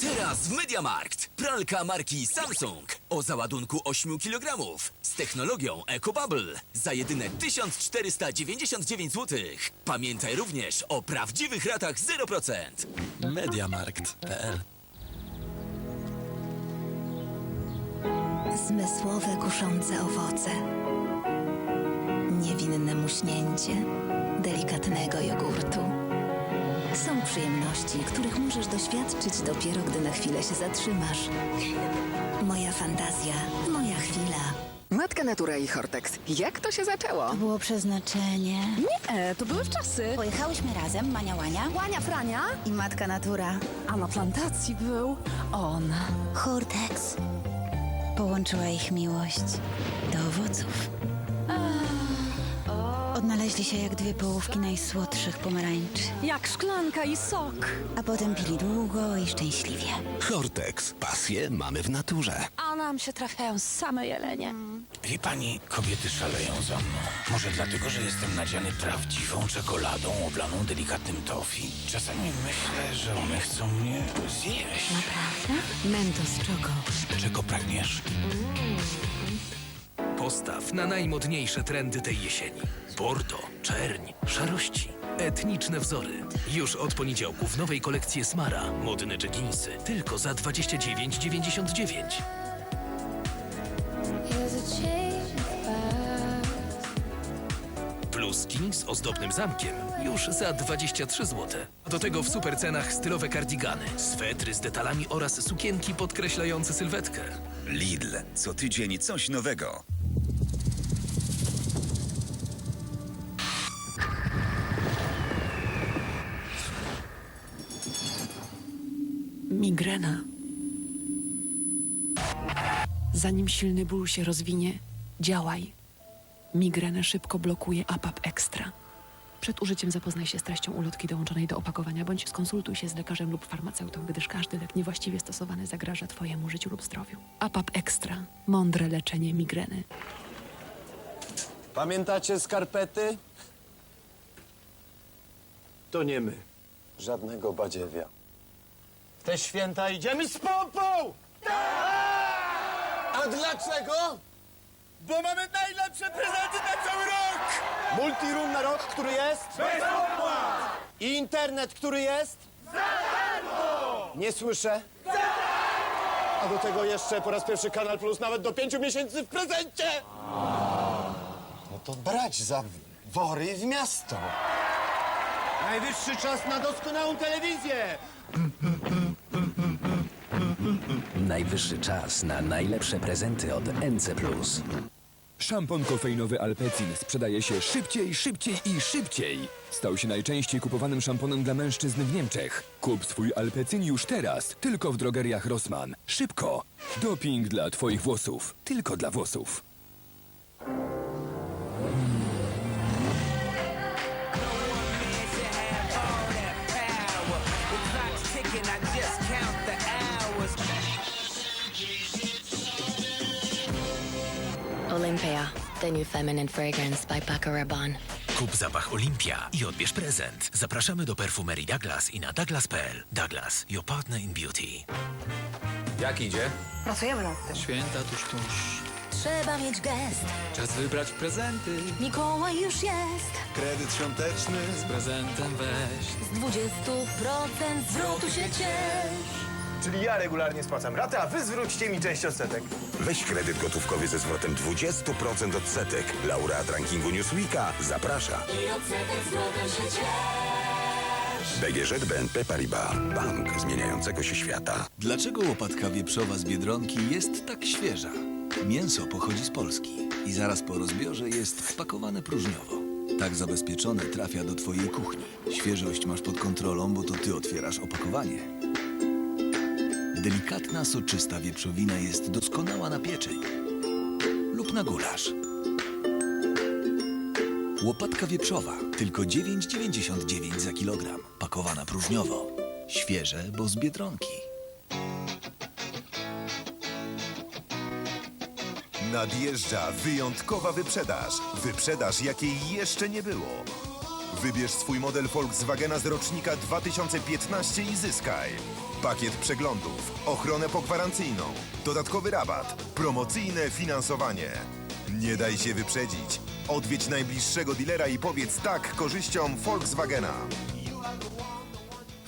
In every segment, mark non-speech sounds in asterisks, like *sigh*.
Teraz w Mediamarkt. Pralka marki Samsung o załadunku 8 kg z technologią EcoBubble za jedyne 1499 zł. Pamiętaj również o prawdziwych ratach 0%. Mediamarkt.pl Zmysłowe, kuszące owoce. Niewinne muśnięcie delikatnego jogurtu. Są przyjemności, których możesz doświadczyć dopiero, gdy na chwilę się zatrzymasz. Moja fantazja, moja chwila. Matka Natura i Hortex. Jak to się zaczęło? To było przeznaczenie. Nie, to były wczasy. Pojechałyśmy razem, Mania Łania Łania Frania. i Matka Natura. A na plantacji był on. Hortex. Połączyła ich miłość do owoców. Odnaleźli się jak dwie połówki najsłodszych pomarańczy, Jak szklanka i sok. a potem pili długo i szczęśliwie. Hortex. Pasję mamy w naturze. A nam się trafiają same jelenie. Wie pani, kobiety szaleją za mną. Może dlatego, że jestem nadziany prawdziwą czekoladą oblaną delikatnym tofi. Czasami myślę, że one chcą mnie zjeść. Mentos Choco. Czego pragniesz? Postaw na najmodniejsze trendy tej jesieni. Bordo, czerń, szarości, etniczne wzory. Już od poniedziałku w nowej kolekcji Smara. Modne jeginsy tylko za 29,99. Bluzki z ozdobnym zamkiem już za 23 zł. Do tego w supercenach stylowe kardigany, swetry z detalami oraz sukienki podkreślające sylwetkę. Lidl. Co tydzień coś nowego. Migrena. Zanim silny ból się rozwinie, działaj. Migrenę szybko blokuje APAP Extra. Przed użyciem zapoznaj się z treścią ulotki dołączonej do opakowania, bądź skonsultuj się z lekarzem lub farmaceutą, gdyż każdy lek niewłaściwie stosowany zagraża Twojemu życiu lub zdrowiu. APAP Extra. Mądre leczenie migreny. Pamiętacie skarpety? To nie my. Żadnego badziewia. Te święta idziemy z pompą! A dlaczego? Bo mamy najlepsze prezenty na cały rok! Multiroom na rok, który jest? Bez opłat! I internet, który jest? Za darmo! Nie słyszę. A do tego jeszcze po raz pierwszy Kanal Plus nawet do pięciu miesięcy w prezencie! No to brać za wory w miasto. Najwyższy czas na doskonałą telewizję! *laughs* Najwyższy czas na najlepsze prezenty od NC+. Szampon kofeinowy Alpecin sprzedaje się szybciej, szybciej i szybciej. Stał się najczęściej kupowanym szamponem dla mężczyzn w Niemczech. Kup swój Alpecin już teraz, tylko w drogeriach Rossmann. Szybko! Doping dla twoich włosów. Tylko dla włosów. Olympia, the new feminine fragrance by Paco Rabanne. Kup zapach Olimpia i odbierz prezent. Zapraszamy do perfumerii Douglas i na douglas.pl. Douglas, your partner in beauty. Jak idzie? Pracujemy nad tym. Święta tuż, tuż. Trzeba mieć gest. Czas wybrać prezenty. Mikołaj już jest. Kredyt świąteczny. Z prezentem weź. Z 20% zwrotu się ciesz. Czyli ja regularnie spłacam ratę, a wy zwróćcie mi część odsetek. Weź kredyt gotówkowy ze zwrotem 20% odsetek. Laureat rankingu Newsweeka zaprasza. BGŻ BNP Paribas. Bank zmieniającego się świata. Dlaczego łopatka wieprzowa z Biedronki jest tak świeża? Mięso pochodzi z Polski i zaraz po rozbiorze jest wpakowane próżniowo. Tak zabezpieczone trafia do twojej kuchni. Świeżość masz pod kontrolą, bo to ty otwierasz opakowanie. Delikatna, soczysta wieprzowina jest doskonała na pieczeń lub na gulasz. Łopatka wieprzowa, tylko 9,99 za kilogram. Pakowana próżniowo. Świeże, bo z Biedronki. Nadjeżdża wyjątkowa wyprzedaż. Wyprzedaż, jakiej jeszcze nie było. Wybierz swój model Volkswagena z rocznika 2015 i zyskaj. Pakiet przeglądów, ochronę pogwarancyjną, dodatkowy rabat, promocyjne finansowanie. Nie daj się wyprzedzić. Odwiedź najbliższego dilera i powiedz tak korzyściom Volkswagena.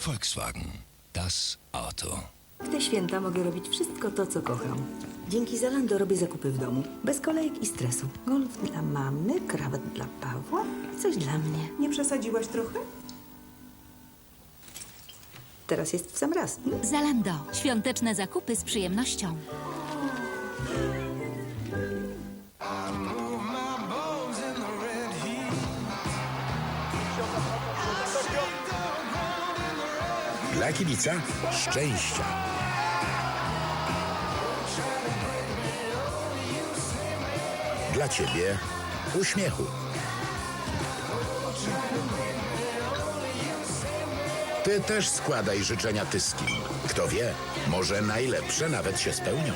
Volkswagen. Das Auto. W te święta mogę robić wszystko to, co kocham. Dzięki Zalando robię zakupy w domu, bez kolejek i stresu. Golf dla mamy, krawat dla Pawła i coś dla mnie. Nie przesadziłaś trochę? Teraz jest w sam raz. Zalando. Świąteczne zakupy z przyjemnością. Dla kibica szczęścia. Dla ciebie uśmiechu. Ty też składaj życzenia Tyskim. Kto wie, może najlepsze nawet się spełnią.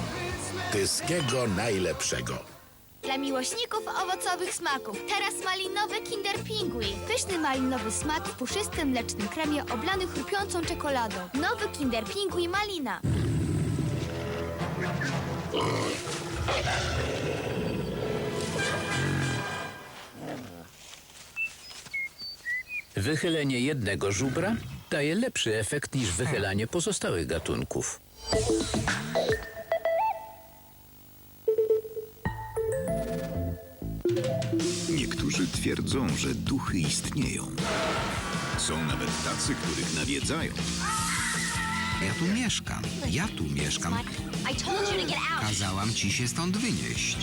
Tyskiego najlepszego. Dla miłośników owocowych smaków. Teraz malinowy Kinder Pingui. Pyszny malinowy smak w puszystym mlecznym kremie oblany chrupiącą czekoladą. Nowy Kinder Pingui Malina. Wychylenie jednego żubra daje lepszy efekt niż wychylanie pozostałych gatunków. Niektórzy twierdzą, że duchy istnieją. Są nawet tacy, których nawiedzają. Ja tu mieszkam. Ja tu mieszkam. Kazałam ci się stąd wynieść.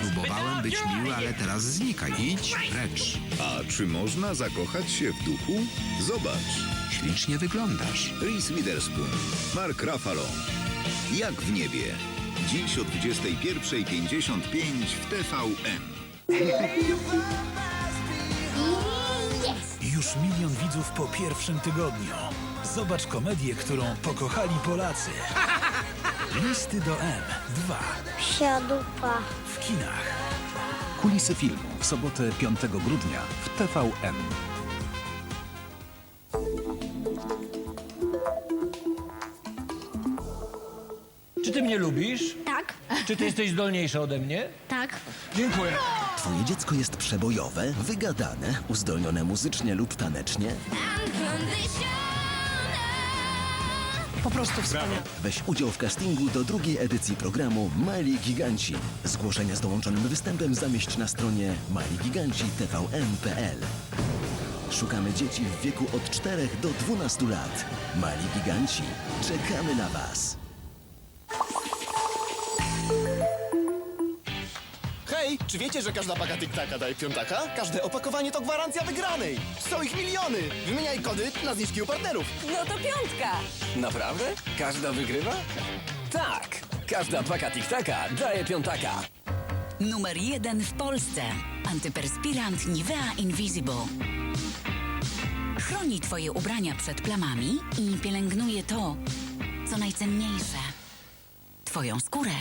Próbowałem być miły, ale teraz znikaj. Idź precz. A czy można zakochać się w duchu? Zobacz. Ślicznie wyglądasz. Reese Witherspoon, Mark Ruffalo. Jak w niebie. Dziś o 21.55 w TVN. Już milion widzów po pierwszym tygodniu. Zobacz komedię, którą pokochali Polacy. Listy do M. 2 Siadupa. w kinach. Kulisy filmu w sobotę 5 grudnia w TVN. Czy ty mnie lubisz? Tak. Czy ty jesteś zdolniejsza ode mnie? Tak. Dziękuję. Twoje dziecko jest przebojowe, wygadane, uzdolnione muzycznie lub tanecznie? Po prostu wspaniale. Weź udział w castingu do drugiej edycji programu Mali Giganci. Zgłoszenia z dołączonym występem zamieść na stronie maligiganci.tvn.pl Szukamy dzieci w wieku od 4 do 12 lat. Mali Giganci. Czekamy na Was. Hej, czy wiecie, że każda paga tiktaka daje piątaka? Każde opakowanie to gwarancja wygranej. Są ich miliony. Wymieniaj kody na zniżki u partnerów. No to piątka. Naprawdę? Każda wygrywa? Tak! Każda paka tiktaka daje piątaka. Numer jeden w Polsce. Antyperspirant Nivea Invisible. Chroni Twoje ubrania przed plamami i pielęgnuje to, co najcenniejsze. Twoją skórę.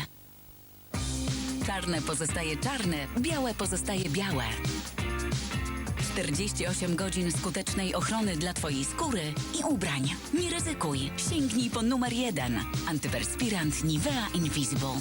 Czarne pozostaje czarne, białe pozostaje białe. 48 godzin skutecznej ochrony dla Twojej skóry i ubrań. Nie ryzykuj. Sięgnij po numer jeden. Antyperspirant Nivea Invisible.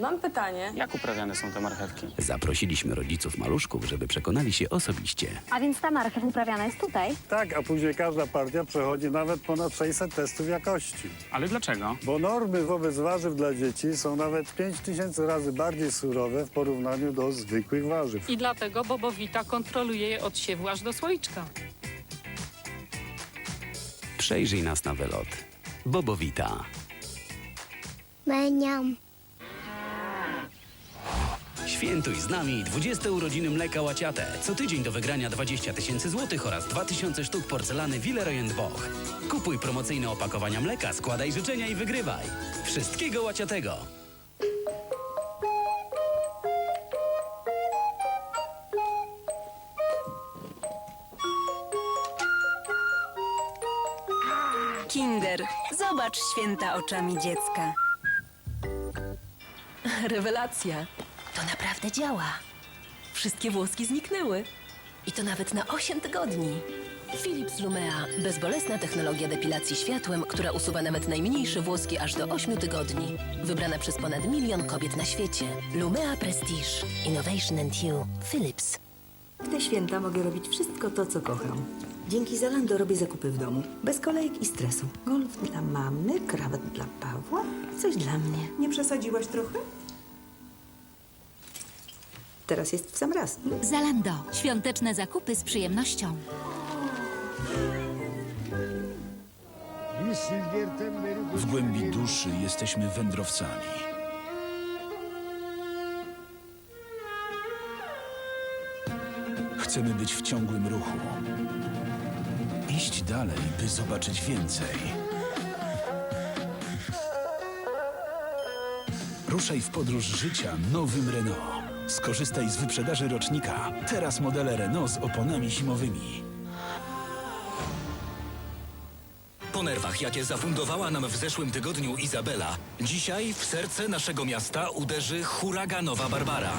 Mam pytanie. Jak uprawiane są te marchewki? Zaprosiliśmy rodziców maluszków, żeby przekonali się osobiście. A więc ta marchew uprawiana jest tutaj? Tak, a później każda partia przechodzi nawet ponad 600 testów jakości. Ale dlaczego? Bo normy wobec warzyw dla dzieci są nawet 5000 razy bardziej surowe w porównaniu do zwykłych warzyw. I dlatego Bobowita kontroluje je od siewu aż do słoiczka. Przejrzyj nas na wylot. Bobowita. Meniam. Świętuj z nami 20 urodziny mleka łaciate. Co tydzień do wygrania 20 tysięcy złotych oraz 2000 sztuk porcelany Willeroy Boch. Kupuj promocyjne opakowania mleka, składaj życzenia i wygrywaj. Wszystkiego łaciatego. Kinder, zobacz święta oczami dziecka. Rewelacja. Naprawdę działa. Wszystkie włoski zniknęły. I to nawet na 8 tygodni. Philips Lumea. Bezbolesna technologia depilacji światłem, która usuwa nawet najmniejsze włoski aż do 8 tygodni. Wybrana przez ponad milion kobiet na świecie. Lumea Prestige. Innovation and You. Philips. W te święta mogę robić wszystko to, co kocham. Dzięki Zalando robię zakupy w domu. Bez kolejek i stresu. Golf dla mamy, krawat dla Pawła coś dla mnie. Nie przesadziłaś trochę? Teraz jest w sam raz. Zalando. Świąteczne zakupy z przyjemnością. W głębi duszy jesteśmy wędrowcami. Chcemy być w ciągłym ruchu. Iść dalej, by zobaczyć więcej. Ruszaj w podróż życia nowym Renault. Skorzystaj z wyprzedaży rocznika. Teraz modele Renault z oponami zimowymi. Po nerwach, jakie zafundowała nam w zeszłym tygodniu Izabela, dzisiaj w serce naszego miasta uderzy huraganowa Barbara.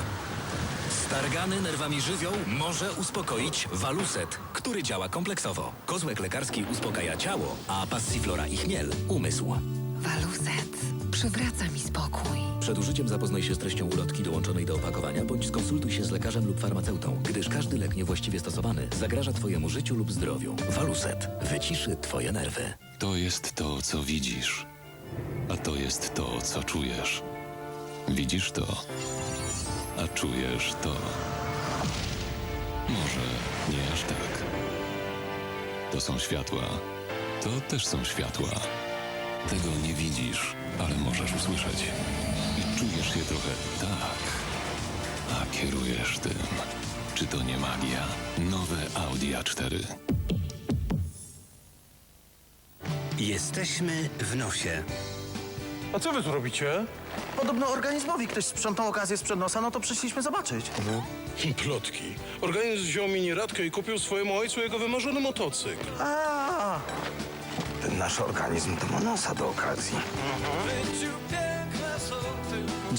Stargany nerwami żywioł może uspokoić Waluset, który działa kompleksowo. Kozłek lekarski uspokaja ciało, a passiflora i chmiel umysł. Waluset przywraca mi spokój. Przed użyciem zapoznaj się z treścią ulotki dołączonej do opakowania bądź skonsultuj się z lekarzem lub farmaceutą, gdyż każdy lek niewłaściwie stosowany zagraża Twojemu życiu lub zdrowiu. Waluset wyciszy Twoje nerwy. To jest to, co widzisz, a to jest to, co czujesz. Widzisz to, a czujesz to. Może nie aż tak. To są światła, to też są światła. Tego nie widzisz, ale możesz usłyszeć. I czujesz je trochę tak, a kierujesz tym. Czy to nie magia? Nowe Audi A4. Jesteśmy w nosie. A co wy tu robicie? Podobno organizmowi ktoś sprzątał okazję sprzed nosa, no to przyszliśmy zobaczyć. Plotki. Organizm wziął mini Radkę i kupił swojemu ojcu jego wymarzony motocykl. A, nasz organizm to ma nosa do okazji.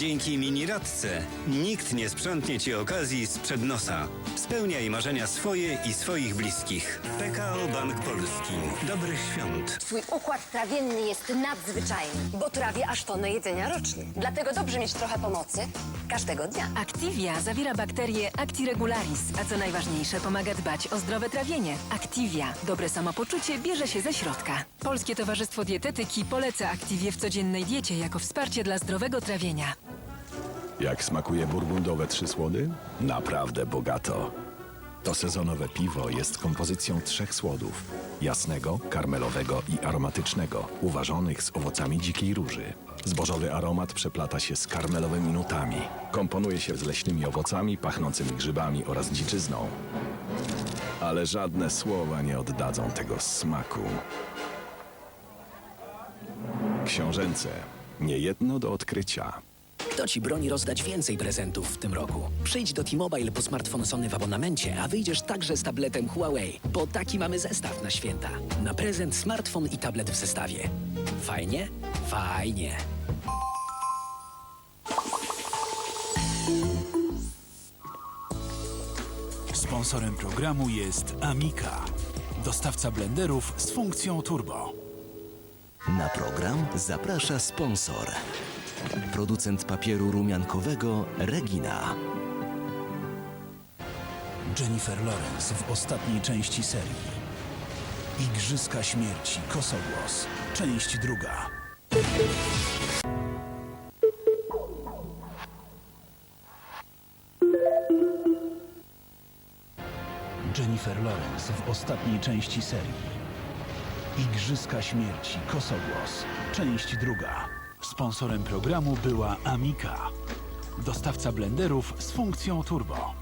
Dzięki mini radce nikt nie sprzątnie ci okazji sprzed nosa. Spełniaj marzenia swoje i swoich bliskich. PKO Bank Polski. Dobrych świąt. Twój układ trawienny jest nadzwyczajny, bo trawię aż tonę jedzenia rocznie. Dlatego dobrze mieć trochę pomocy każdego dnia. Activia zawiera bakterie Actiregularis, a co najważniejsze, pomaga dbać o zdrowe trawienie. Activia. Dobre samopoczucie bierze się ze środka. Polskie Towarzystwo Dietetyki poleca Activię w codziennej diecie jako wsparcie dla zdrowego trawienia. Jak smakuje burgundowe trzy słody? Naprawdę bogato. To sezonowe piwo jest kompozycją trzech słodów: jasnego, karmelowego i aromatycznego, uważonych z owocami dzikiej róży. Zbożowy aromat przeplata się z karmelowymi nutami. Komponuje się z leśnymi owocami, pachnącymi grzybami oraz dziczyzną. Ale żadne słowa nie oddadzą tego smaku. Książęce. Niejedno do odkrycia. Kto ci broni rozdać więcej prezentów w tym roku? Przyjdź do T-Mobile po smartfon Sony w abonamencie, a wyjdziesz także z tabletem Huawei, bo taki mamy zestaw na święta. Na prezent smartfon i tablet w zestawie. Fajnie? Fajnie. Sponsorem programu jest Amika, dostawca blenderów z funkcją turbo. Na program zaprasza sponsor. Producent papieru rumiankowego Regina. Jennifer Lawrence w ostatniej części serii. Igrzyska śmierci, Kosogłos, część druga. Jennifer Lawrence w ostatniej części serii. Igrzyska śmierci, Kosogłos, część druga. Sponsorem programu była Amika, dostawca blenderów z funkcją turbo.